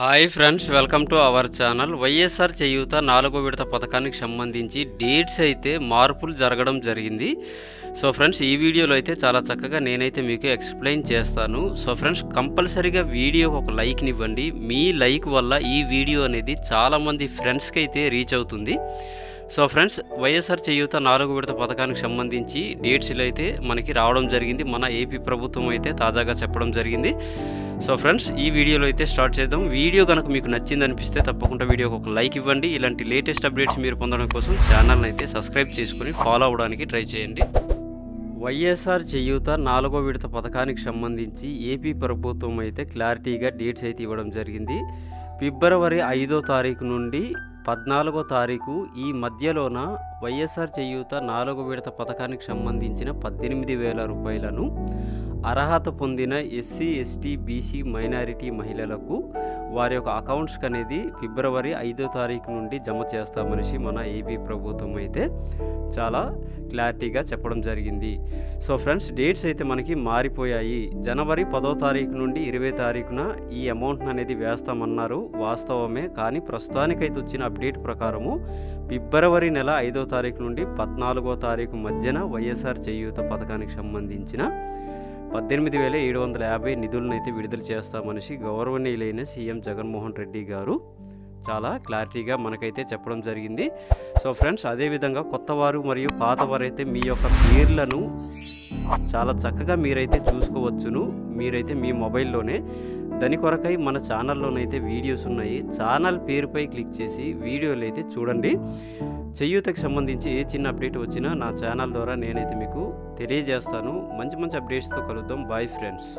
Hi friends welcome to our channel. YSR Cheyutha నాలుగో విడత పథకానికి సంబంధించి డేట్స్ అయితే మార్పులు జరగడం జరిగింది. సో ఫ్రెండ్స్ ఈ వీడియోలో అయితే చాలా చక్కగా నేనైతే మీకు ఎక్స్ప్లెయిన్ చేస్తాను. సో ఫ్రెండ్స్ కంపల్సరీగా వీడియోకి ఒక లైక్ని ఇవ్వండి. మీ లైక్ వల్ల ఈ వీడియో అనేది చాలామంది ఫ్రెండ్స్కి అయితే రీచ్ అవుతుంది. సో ఫ్రెండ్స్ వైఎస్ఆర్ చేయూత నాలుగు విడత పథకానికి సంబంధించి డేట్స్లో అయితే మనకి రావడం జరిగింది. మన ఏపీ ప్రభుత్వం అయితే తాజాగా చెప్పడం జరిగింది. సో ఫ్రెండ్స్ ఈ వీడియోలో అయితే స్టార్ట్ చేద్దాం. వీడియో కనుక మీకు నచ్చింది అనిపిస్తే తప్పకుండా వీడియోకి ఒక లైక్ ఇవ్వండి. ఇలాంటి లేటెస్ట్ అప్డేట్స్ మీరు పొందడం కోసం ఛానల్ని అయితే సబ్స్క్రైబ్ చేసుకుని ఫాలో అవ్వడానికి ట్రై చేయండి. వైఎస్ఆర్ చేయూత నాలుగో విడత పథకానికి సంబంధించి ఏపీ ప్రభుత్వం అయితే క్లారిటీగా డేట్స్ అయితే ఇవ్వడం జరిగింది. ఫిబ్రవరి ఐదో తారీఖు నుండి పద్నాలుగో తారీఖు ఈ మధ్యలోన వైఎస్ఆర్ చేయూత నాలుగో విడత పథకానికి సంబంధించిన పద్దెనిమిది వేల రూపాయలను అర్హత పొందిన ఎస్సీ ఎస్టీ బీసీ మైనారిటీ మహిళలకు వారి యొక్క అకౌంట్స్కి అనేది ఫిబ్రవరి ఐదో తారీఖు నుండి జమ చేస్తామనేసి మన ఏపీ ప్రభుత్వం అయితే చాలా క్లారిటీగా చెప్పడం జరిగింది. సో ఫ్రెండ్స్ డేట్స్ అయితే మనకి మారిపోయాయి. జనవరి పదో తారీఖు నుండి ఇరవై తారీఖున ఈ అమౌంట్ అనేది వేస్తామన్నారు. వాస్తవమే కానీ ప్రస్తుతానికైతే వచ్చిన అప్డేట్ ప్రకారము ఫిబ్రవరి నెల ఐదో తారీఖు నుండి పద్నాలుగో తారీఖు మధ్యన వైఎస్ఆర్ చేయూత పథకానికి సంబంధించిన పద్దెనిమిది వేల ఏడు వందల యాభై నిధులను అయితే విడుదల చేస్తామనేసి గౌరవనీయులైన సీఎం జగన్మోహన్ రెడ్డి గారు చాలా క్లారిటీగా మనకైతే చెప్పడం జరిగింది. సో ఫ్రెండ్స్ అదేవిధంగా కొత్తవారు మరియు పాతవారు అయితే మీ యొక్క పేర్లను చాలా చక్కగా మీరైతే చూసుకోవచ్చును. మీరైతే మీ మొబైల్లోనే దాని కొరకై మన ఛానల్లోనైతే వీడియోస్ ఉన్నాయి. ఛానల్ పేరుపై క్లిక్ చేసి వీడియోలు అయితే చూడండి. చేయూతకు సంబంధించి ఏ చిన్న అప్డేట్ వచ్చినా నా ఛానల్ ద్వారా నేనైతే మీకు తెలియజేస్తాను. మంచి మంచి అప్డేట్స్తో కలుద్దాం. Bye friends